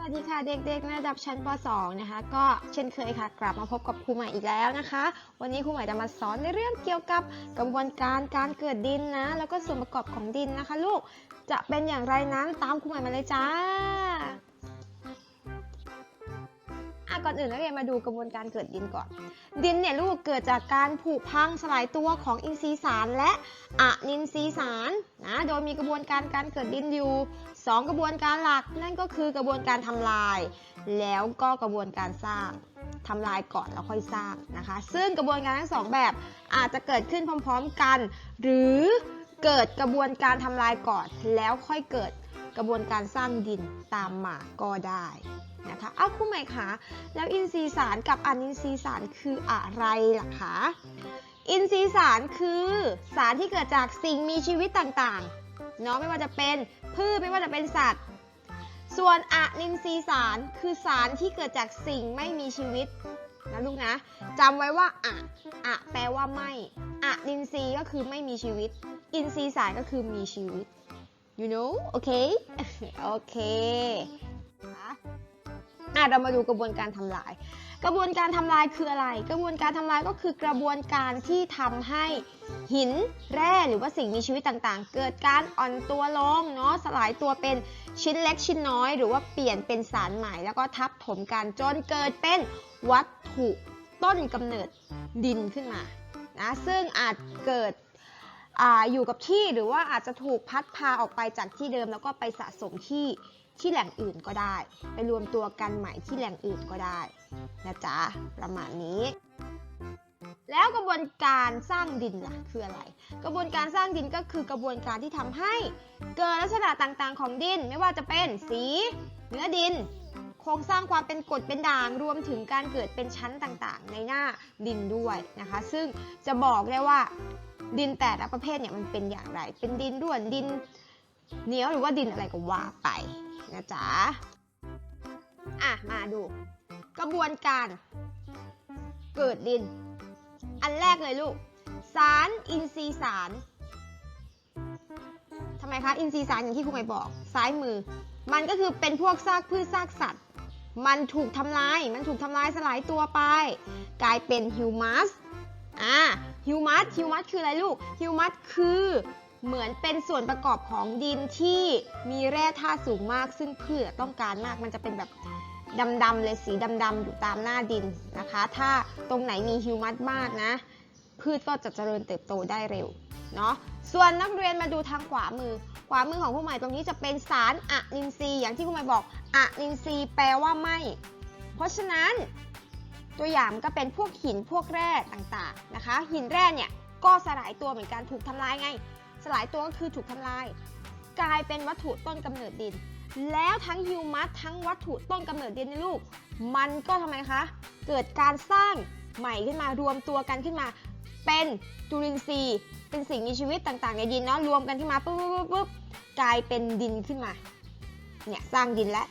สวัสดีค่ะเด็กๆระดับชั้นป .2 นะคะ ก็เช่นเคยค่ะ กลับมาพบกับครูใหม่อีกแล้วนะคะ วันนี้ครูใหม่จะมาสอนในเรื่องเกี่ยวกับกระบวนการการเกิดดินนะ แล้วก็ส่วนประกอบของดินนะคะ ลูกจะเป็นอย่างไรนั้นตามครูใหม่มาเลยจ้า ก่อนอื่นนักเรียนมาดูกระบวนการเกิดดินก่อน ดินเนี่ยลูกเกิดจากการผุพังสลายตัวของอินทรีย์สารและอะนินทรีย์สารนะโดยมีกระบวนการการเกิดดินอยู่สองกระบวนการหลัก นั่นก็คือกระบวนการทำลาย แล้วก็กระบวนการสร้างทำลายก่อนแล้วค่อยสร้างนะคะ ซึ่งกระบวนการทั้งสองแบบอาจจะเกิดขึ้นพร้อมๆกัน หรือเกิดกระบวนการทำลายก่อน แล้วค่อยเกิดกระบวนการสร้างดินตามมาก็ได้ นะคะอ้าวคุณใหม่คะแล้วอินทรีย์สารกับอนินทรีย์สารคืออะไรล่ะคะอินทรีย์สารคือสารที่เกิดจากสิ่งมีชีวิตต่างๆเนาะไม่ว่าจะเป็นพืชไม่ว่าจะเป็นสัตว์ ส่วนอนินทรีย์สารคือสารที่เกิดจากสิ่งไม่มีชีวิตนะลูกนะจำไว้ว่าอะอะแปลว่าไม่อะนินทรีย์ก็คือไม่มีชีวิต อินทรีย์สารก็คือมีชีวิต you know โอเคโอะเรามาดูกระบวนการทำลาย กระบวนการทำลายคืออะไร กระบวนการทำลายก็คือกระบวนการที่ทำให้หินแร่หรือว่าสิ่งมีชีวิตต่างๆ เกิดการอ่อนตัวลงเนาะสลายตัวเป็นชิ้นเล็กชิ้นน้อย หรือว่าเปลี่ยนเป็นสารใหม่แล้วก็ทับถมกันจนเกิดเป็นวัตถุต้นกำเนิดดินขึ้นมานะซึ่งอาจเกิดออยู่กับที่หรือว่าอาจจะถูกพัดพาออกไปจากที่เดิมแล้วก็ไปสะสมที่ ที่แหล่งอื่นก็ได้ ไปรวมตัวกันใหม่ที่แหล่งอื่นก็ได้นะจ๊ะประมาณนี้แล้วกระบวนการสร้างดินล่ะคืออะไร กระบวนการสร้างดินก็คือกระบวนการที่ทำให้เกิดลักษณะต่างๆ ของดิน ไม่ว่าจะเป็นสี เนื้อดิน โครงสร้างความเป็นกรดเป็นด่าง รวมถึงการเกิดเป็นชั้นต่างๆ ในหน้าดินด้วยนะคะ ซึ่งจะบอกได้ว่าดินแต่ละประเภทเนี่ยมันเป็นอย่างไร เป็นดินร่วนดิน เหนียวหรือว่าดินอะไรก็ว่าไปนะจ๊ะ อะ มาดู กระบวนการ เกิดดิน อันแรกเลยลูก สารอินทรีย์สารทำไมคะอินทรีย์สารอย่างที่ครูไปบอก ซ้ายมือ มันก็คือเป็นพวกซากพืชซากสัตว์ มันถูกทำลาย มันถูกทำลายสลายตัวไป กลายเป็นฮิวมัสอ่าฮิวมัสฮิวมัสคืออะไรลูกฮิวมัสคือ เหมือนเป็นส่วนประกอบของดินที่มีแร่ธาตุสูงมาก ซึ่งพืชต้องการมากมันจะเป็นแบบดำๆเลยสีดำๆอยู่ตามหน้าดินนะคะ ถ้าตรงไหนมีฮิวมัสมากนะ พืชก็จะเจริญเติบโตได้เร็วเนาะส่วนนักเรียนมาดูทางขวามือ ขวามือของผู้ใหม่ตรงนี้จะเป็นสารอะนินทรีย์อย่างที่ผู้ใหม่บอกอะนินทรีย์แปลว่าไม่ เพราะฉะนั้น ตัวอย่างก็เป็นพวกหินพวกแร่ต่างๆนะคะ หินแร่เนี่ยก็สลายตัวเหมือนกันถูกทำลายไง สลายตัวก็คือถูกทำลาย กลายเป็นวัตถุต้นกำเนิดดิน แล้วทั้งฮิวมัสทั้งวัตถุต้นกำเนิดดินในลูก มันก็ทำไมคะ เกิดการสร้างใหม่ขึ้นมารวมตัวกันขึ้นมา เป็นจุลินทรีย์ เป็นสิ่งมีชีวิตต่างๆ ในดินเนาะรวมกันขึ้นมาปุ๊บปุ๊บปุ๊บกลายเป็นดินขึ้นมา เนี่ยสร้างดินแล้ว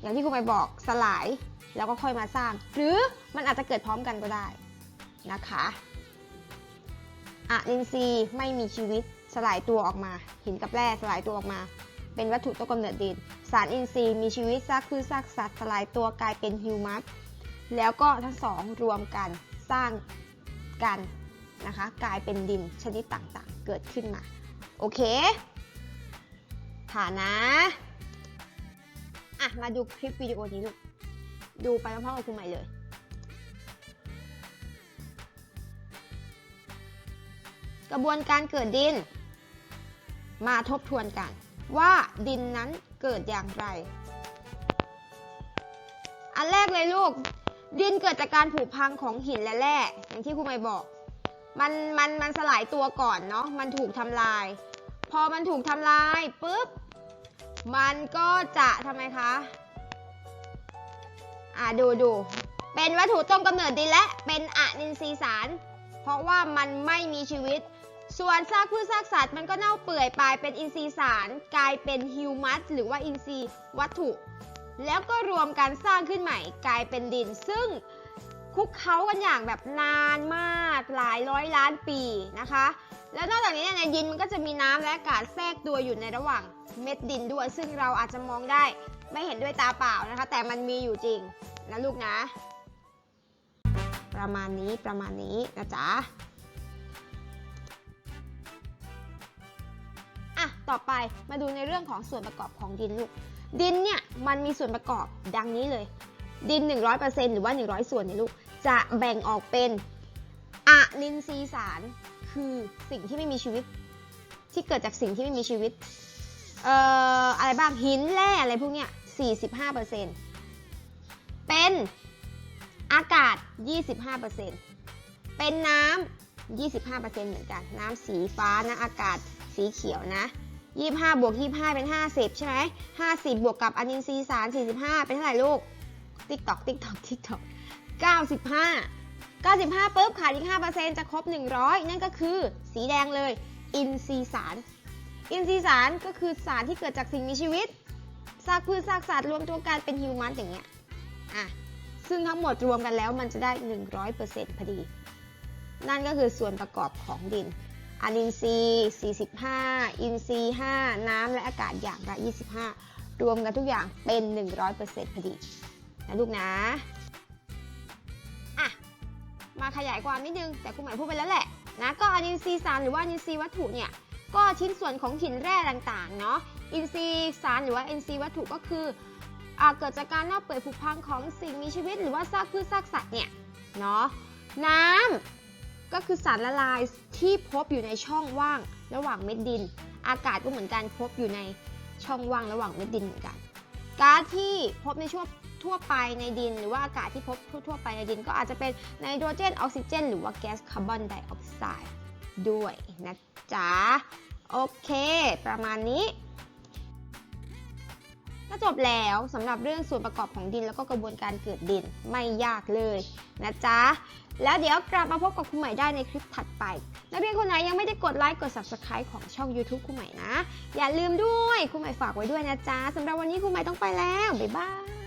อย่างที่ครูไปบอกสลายแล้วก็ค่อยมาสร้าง หรือมันอาจจะเกิดพร้อมกันก็ได้นะคะ อะนินทรีย์ไม่มีชีวิตสลายตัวออกมา หินกับแร่สลายตัวออกมา เป็นวัตถุต้นกำเนิดดิน สารอินทรีย์มีชีวิตซากพืชซากสัตว์สลายตัวกลายเป็นฮิวมัสแล้วก็ทั้งสองรวมกันสร้างกันนะคะ กลายเป็นดินชนิดต่างๆ เกิดขึ้นมา โอเคฐานนะอะมาดูคลิปวิดีโอนี้ลูก ดูไปพร้อมๆกับคุณใหม่เลย กระบวนการเกิดดิน มาทบทวนกัน ว่าดินนั้นเกิดอย่างไร อันแรกเลยลูก ดินเกิดจากการผุพังของหินและแร่อย่างที่ครูไม่บอก มันมันมันสลายตัวก่อนเนาะมันถูกทำลาย พอมันถูกทำลายปุ๊บมันก็จะทำไมคะ อ่าดูดูเป็นวัตถุต้นกำเนิดดินและเป็นอะนินทรีย์สาร เพราะว่ามันไม่มีชีวิต ส่วนซากพืชซากสัตว์มันก็เน่าเปื่อยไปเป็นอินทรีย์สาร กลายเป็นฮิวมัสหรือว่าอินทรีย์วัตถุ แล้วก็รวมกันสร้างขึ้นใหม่ กลายเป็นดิน ซึ่งคุกเคล้ากันอย่างแบบนานมากหลายร้อยล้านปีนะคะ แล้วนอกจากนี้เนี่ยในดินมันก็จะมีน้ำและอากาศแทรกตัวอยู่ในระหว่างเม็ดดินด้วย ซึ่งเราอาจจะมองได้ไม่เห็นด้วยตาเปล่านะคะ แต่มันมีอยู่จริงนะลูกนะ ประมาณนี้ประมาณนี้นะจ๊ะ ต่อไปมาดูในเรื่องของส่วนประกอบของดินลูก ดินเนี่ยมันมีส่วนประกอบดังนี้เลย ดิน 100%หรือว่า 100 ส่วนเนี่ยลูก จะแบ่งออกเป็นอะนินทรีย์สารคือสิ่งที่ไม่มีชีวิต ที่เกิดจากสิ่งที่ไม่มีชีวิต เอ่ออะไรบ้างหินแร่อะไรพวกเนี้ย 45%เป็นอากาศ 25%เป็นน้ำ25%เหมือนกัน น้ำสีฟ้านะ อากาศสีเขียวนะ 25บวก25เป็น50ใช่ไหม50บวกกับอะนินทรีย์สาร45เป็นเท่าไหร่ลูก ติ๊กตอกติ๊กตอกติ๊กตอก95 95ปุ๊บขาดอีก5%จะครบ100นั่นก็คือสีแดงเลย อินทรีย์สาร อินทรีย์สารก็คือสารที่เกิดจากสิ่งมีชีวิตซากพืชซากสัตว์รวมตัวกันเป็นฮิวแมนอย่างเงี้ยอะซึ่งทั้งหมดรวมกันแล้วมันจะได้ 100%พอดี นั่นก็คือส่วนประกอบของดิน อะนินทรีย์ 45 อินทรีย์ 5 น้ำและอากาศอย่างละ 25 รวมกันทุกอย่างเป็น 100%พอดีนะลูกนะอะมาขยายความนิดนึง แต่คุณหมายพูดไปแล้วแหละนะก็อนินทรีย์สารหรือว่าอนินทรีย์วัตถุเนี่ยก็ชิ้นส่วนของหินแร่ต่างๆเนาะอินทรีย์สารหรือว่าอินทรีย์วัตถุก็คืออเกิดจากการเน่าเปื่อยผุพังของสิ่งมีชีวิต หรือว่าซากพืชซากสัตว์เนี่ยเนาะน้ำ ก็คือสารละลายที่พบอยู่ในช่องว่างระหว่างเม็ดดิน อากาศก็เหมือนกันพบอยู่ในช่องว่างระหว่างเม็ดดินเหมือนกันก๊าซที่พบในช่วงทั่วไปในดิน หรือว่าอากาศที่พบทั่วไปในดิน ก็อาจจะเป็นไนโตรเจนออกซิเจน หรือว่าแก๊สคาร์บอนไดออกไซด์ด้วยนะจ๊ะโอเค ประมาณนี้ ก็จบแล้วสำหรับเรื่องส่วนประกอบของดินแล้วก็กระบวนการเกิดดินไม่ยากเลยนะจ๊ะแล้วเดี๋ยวกลับมาพบกับคุณใหม่ได้ในคลิปถัดไป นักเรียนคนไหนยังไม่ได้กดไลค์กด subscribe ของช่อง YouTube คุณใหม่นะ อย่าลืมด้วยคุณใหม่ฝากไว้ด้วยนะจ๊ะสำหรับวันนี้คุณใหม่ต้องไปแล้ว บ๊ายบาย